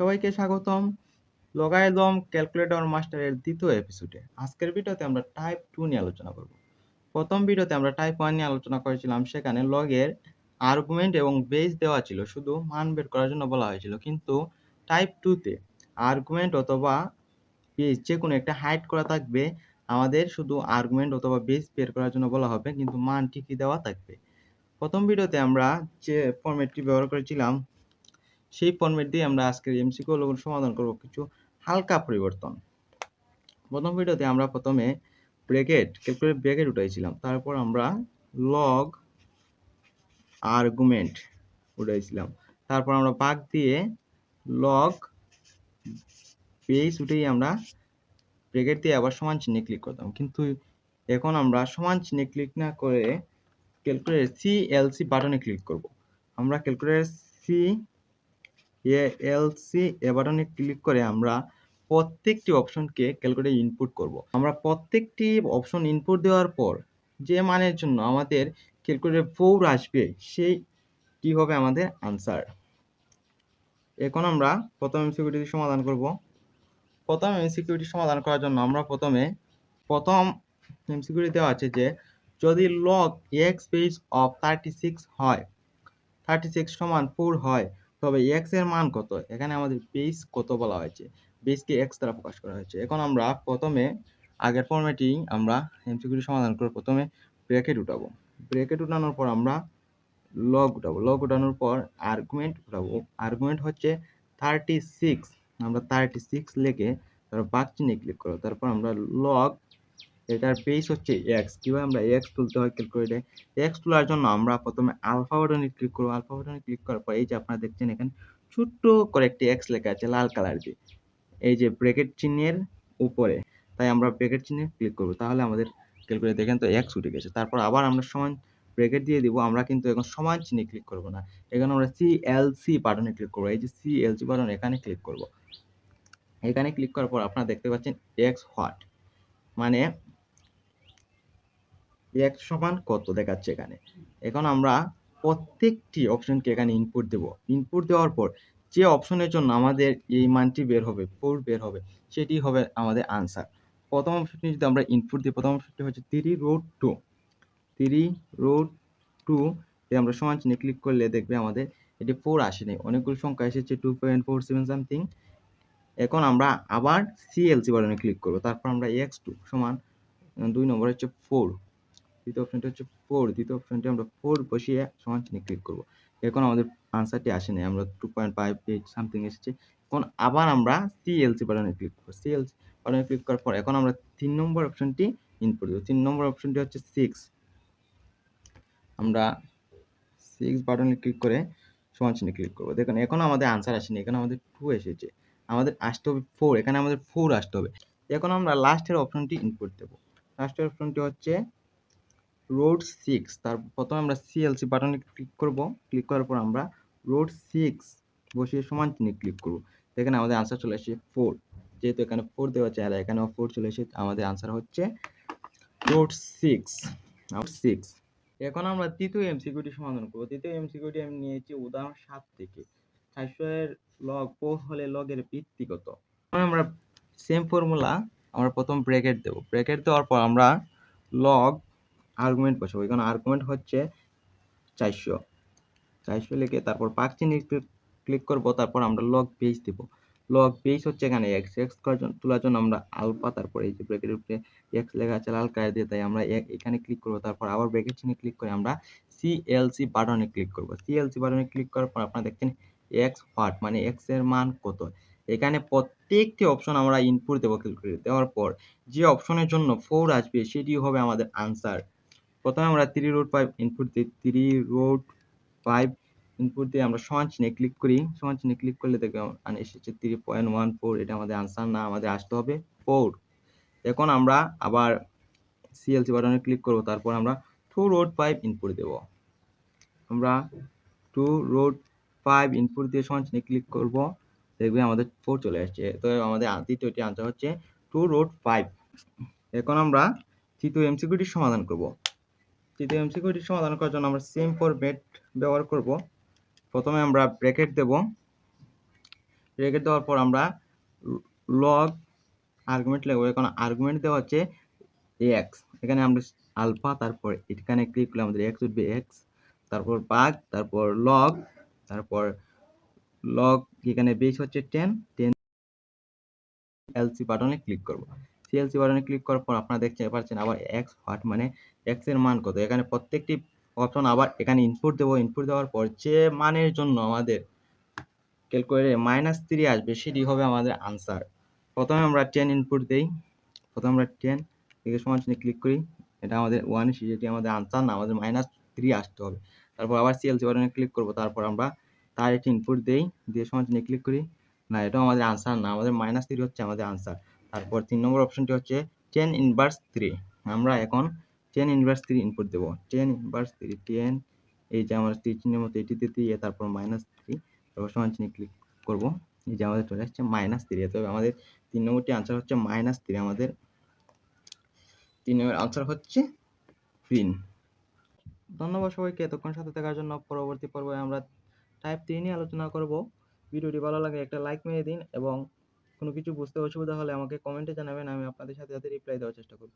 সবাইকে স্বাগতম। লগাইদম ক্যালকুলেটর মাস্টারের দ্বিতীয় এপিসোডে আজকের ভিডিওতে আমরা টাইপ টু নিয়ে আলোচনা করব। প্রথম ভিডিওতে আমরা টাইপ ওয়ান নিয়ে আলোচনা করেছিলাম। সেখানে লগের আর্গুমেন্ট এবং বেস দেওয়া ছিল, শুধু মান বের করার জন্য বলা হয়েছিল। কিন্তু টাইপ টুতে আর্গুমেন্ট অথবা বেস যে কোনো একটা হাইড করা থাকবে, আমাদের শুধু আর্গুমেন্ট অথবা বেস বের করার জন্য বলা হবে। কিন্তু মান ঠিকই দেওয়া থাকবে। প্রথম ভিডিওতে আমরা যে ফর্মেটটি ব্যবহার করেছিলাম সেই ফরম্যাট দিয়ে আমরা আজকের এমসিকিউ গুলো সমাধান করব কিছু হালকা পরিবর্তন। প্রথম ভিডিওতে আমরা প্রথমে ব্রেকেট ক্যালকুলেট ব্রেকেট উঠাইছিলাম। তারপর আমরা লগ আর্গুমেন্ট উঠাইছিলাম। তারপর আমরা বাগ দিয়ে লগ বেস উঠেই আমরা ব্রেকেট দিয়ে আবার সমান চিহ্নে ক্লিক করতাম। কিন্তু এখন আমরা সমান চিহ্নে ক্লিক না করে ক্যালকুলেটর সি এল সি বাটনে ক্লিক করব। আমরা calculator C A, L, C, A বাটনে ক্লিক করে আমরা প্রত্যেকটি অপশনকে ক্যালকুলেটরে ইনপুট করব। আমরা প্রত্যেকটি অপশন ইনপুট দেওয়ার পর যে মানের জন্য আমাদের ক্যালকুলেটরে ফোর আসবে সেইটি হবে আমাদের আনসার? এখন আমরা প্রথম এমসিকিউটি সমাধান করব। প্রথম এমসিকিউটি সমাধান করার জন্য আমরা প্রথমে প্রথম এমসিকিউটি দেওয়া আছে যে যদি log x base of thirty six হয় থার্টি সিক্স সমান ফোর হয় তবে এক্সের মান কত? এখানে আমাদের বেস কত বলা হয়েছে? বেসকে এক্স দ্বারা প্রকাশ করা হয়েছে। এখন আমরা প্রথমে, আগের ফর্মেটেই আমরা এমসিকিউটি সমাধান করে প্রথমে ব্রেকেট উঠাবো ব্রেকেট উঠানোর পর আমরা লগ উঠাবো। লগ উঠানোর পর আর্গুমেন্ট উঠাবো। আর্গুমেন্ট হচ্ছে থার্টি সিক্স আমরা থার্টি সিক্স লিখে তারপর বাক চিহ্নে ক্লিক করব। তারপর আমরা লগ এটার বেস হচ্ছে এক্স কীভাবে আমরা এক্স তুলতে হয় ক্যালকুলেটে এক্স তোলার জন্য আমরা প্রথমে আলফা বাটনে ক্লিক করব। আলফা বাটনে ক্লিক করার পর এই যে আপনারা দেখছেন এখানে ছোট্ট করে একটি এক্স লেখা আছে, লাল কালার দিয়ে। এই যে ব্রেকেট চিহ্নের উপরে। তাই আমরা ব্রেকেট চিহ্নে ক্লিক করব। তাহলে আমাদের ক্যালকুলেটর দেখেন তো এক্স উঠে গেছে। তারপর আবার আমরা সমান ব্রেকেট দিয়ে দিব। আমরা কিন্তু এখন সমান চিহ্নে ক্লিক করব না। এখানে আমরা সি এল সি বাটনে ক্লিক করব। এই যে সি এল সি বাটন এখানে ক্লিক করব। এখানে ক্লিক করার পর আপনারা দেখতে পাচ্ছেন এক্স হোয়াট মানে এক্স সমান কত দেখাচ্ছে এখানে? এখন আমরা প্রত্যেকটি অপশনকে এখানে ইনপুট দেব। ইনপুট দেওয়ার পর যে অপশনের জন্য আমাদের এই মানটি বের হবে ফোর বের হবে, সেটি হবে আমাদের আনসার প্রথম অপশনটি যদি আমরা ইনপুট দিই, প্রথম অপশনটি হচ্ছে three root two three root two আমরা সমান চিহ্নে ক্লিক করলে দেখবে আমাদের এটি ফোর আসেনি। অনেকগুলো সংখ্যা এসেছে two point four seven something এখন আমরা আবার সিএলসি বাটনে ক্লিক করব। তারপর আমরা এক্স টু সমান দুই নম্বর হচ্ছে ফোর দ্বিতীয় অপশনটি হচ্ছে ফোর দ্বিতীয় অপশনটি আমরা ফোর বসিয়ে সমান চিহ্নে ক্লিক করব। এখন আমাদের আনসারটি আসেনি আমরা two point five eight something এসেছে। এখন আবার আমরা সিএলসি বাটনে ক্লিক করব। সিএলসি বাটনে ক্লিক করার পর এখন আমরা তিন নম্বর অপশনটি ইনপুট দেবো তিন নম্বর অপশনটি হচ্ছে সিক্স আমরা সিক্স বাটনে ক্লিক করে সমান চিহ্নে ক্লিক করব। দেখুন, এখন আমাদের আনসার আসেনি, এখানে আমাদের টু এসেছে। আমাদের আসতে হবে ফোর এখানে আমাদের ফোর আসতে হবে। এখন আমরা লাস্টের অপশনটি ইনপুট দেবো। লাস্টের অপশনটি হচ্ছে রোড সিক্স, তার প্রথমে আমরা সিএলসি বাটনে ক্লিক করব। ক্লিক করার পর আমরা রোড সিক্স বসিয়ে সমান চিহ্নে ক্লিক করব। এখানে আমাদের আনসার চলে আসে ফোর যেহেতু এখানে ফোর দেওয়া চাই এখানেও ফোর চলে এসে আমাদের আনসার হচ্ছে রোড সিক্স। সিক্স। এখন আমরা তৃতীয় এমসিকিউটি সমাধান করব। তৃতীয় এমসিকিউটি আমি নিয়েছি উদাহরণ সাত থেকে। চারশো লগ ফোর হলে লগের ভিত্তি কত? আমরা সেম ফর্মুলা আমরা প্রথম ব্রেকেট দেবো। ব্রেকেট দেওয়ার পর আমরা লগ আর্গুমেন্ট বসাবো এখানে আর্গুমেন্ট হচ্ছে চারশো। চারশো লিখে তারপর পাক চিহ্নে ক্লিক করব, তারপর আমরা লগ পেজ দেব। লগ পেজ হচ্ছে এখানে এক্স এক্স করার জন্য, তোলার জন্য আমরা আলফা তারপর এই যে ব্রেকেটের উপরে এক্স লেখা আছে, লাল কালার দিয়ে তাই আমরা এখানে ক্লিক করব। তারপর আবার ব্রেকেট চিহ্নে ক্লিক করে আমরা সিএলসি বাটনে ক্লিক করব। সিএলসি বাটনে ক্লিক করার পর আপনারা দেখছেন এক্স হোয়াট মানে এক্সের মান কত। এখানে প্রত্যেকটি অপশন আমরা ইনপুট দেবো ক্যালকুলেটর দেওয়ার পর। যে অপশনের জন্য ফোর আসবে সেটি হবে আমাদের আনসার প্রথমে আমরা থ্রি রোড ফাইভ ইনপুট দিই থ্রি রোড ফাইভ ইনপুট দিয়ে আমরা সমান চিহ্নে ক্লিক করি। সমান চিহ্নে ক্লিক করলে দেখবে এসেছে থ্রি পয়েন্ট ওয়ান ফোর এটা আমাদের আনসার না, আমাদের আসতে হবে ফোর এখন আমরা আবার সিএলসি বাটনে ক্লিক করব, তারপর আমরা টু রোড ফাইভ ইনপুট দেব। আমরা টু রোড ফাইভ ইনপুট দিয়ে সমান চিহ্নে ক্লিক করব দেখবে আমাদের ফোর চলে আসছে। তো আমাদের দ্বিতীয়টি আনসার হচ্ছে টু রোড ফাইভ এখন আমরা তৃতীয় এমসিকিউটির সমাধান করব। তৃতীয় এমসিকিউটির সমাধান করার জন্য আমরা সেম ফরম্যাট ব্যবহার করব, প্রথমে আমরা ব্র্যাকেট দেব। ব্র্যাকেট দেওয়ার পর আমরা লগ আর্গুমেন্ট লিখব। এখন আর্গুমেন্ট দেওয়া হচ্ছে এক্স এখানে আমরা আলফা তারপর এখানে ক্লিক করলে আমাদের এক্স উঠবে এক্স তারপর বাঘ, তারপর লগ তারপর লগ এখানে বেস হচ্ছে টেন টেন এলসি বাটনে ক্লিক করব। সিএলসি বাটনে ক্লিক করার পর আপনারা দেখতে পাচ্ছেন আবার এক্স হোয়াট মানে এক্সের মান কত। এখানে প্রত্যেকটি অপশন আবার এখানে ইনপুট দেবো। ইনপুট দেওয়ার পর যে মানের জন্য আমাদের ক্যালকুলেটরে মাইনাস থ্রি আসবে, সেটি হবে আমাদের আনসার প্রথমে আমরা টেন ইনপুট দেই। প্রথমে আমরা টেন থেকে সমান চিহ্নে ক্লিক করি। এটা আমাদের ওয়ান যেটি আমাদের আনসার না, আমাদের মাইনাস থ্রি আসতে হবে। তারপর আবার সিএলসি বাটনে ক্লিক করব, তারপর আমরা তার একটি ইনপুট দেই। দিয়ে সমান চিহ্নে ক্লিক করি। না, এটাও আমাদের আনসার না, আমাদের মাইনাস থ্রি হচ্ছে আমাদের আনসার তারপর তিন নম্বর অপশনটি হচ্ছে টেন ইনভার্স থ্রি আমরা এখন টেন ইনভার্স থ্রি ইনপুট দেবো। টেন ইনভার্স থ্রি টেন এই যে আমার তীর চিহ্নের মতো এটিতে দিয়ে তারপর মাইনাস থ্রি তারপর সমান চিহ্নে ক্লিক করব। এই যে আমাদের চলে আসছে মাইনাস থ্রি তবে আমাদের তিন নম্বরটি আনসার হচ্ছে মাইনাস থ্রি আমাদের তিন নম্বর আনসার হচ্ছে ফিন ধন্যবাদ সবাইকে। এতক্ষণ সাথে থাকার জন্য পরবর্তী পর্বে আমরা টাইপ থ্রি নিয়ে আলোচনা করব। ভিডিওটি ভালো লাগে একটা লাইক মেরে দিন এবং কোনো কিছু বুঝতে অসুবিধা হলে আমাকে কমেন্টে জানাবেন, আমি আপনাদের সাথে সাথে রিপ্লাই দেওয়ার চেষ্টা করব।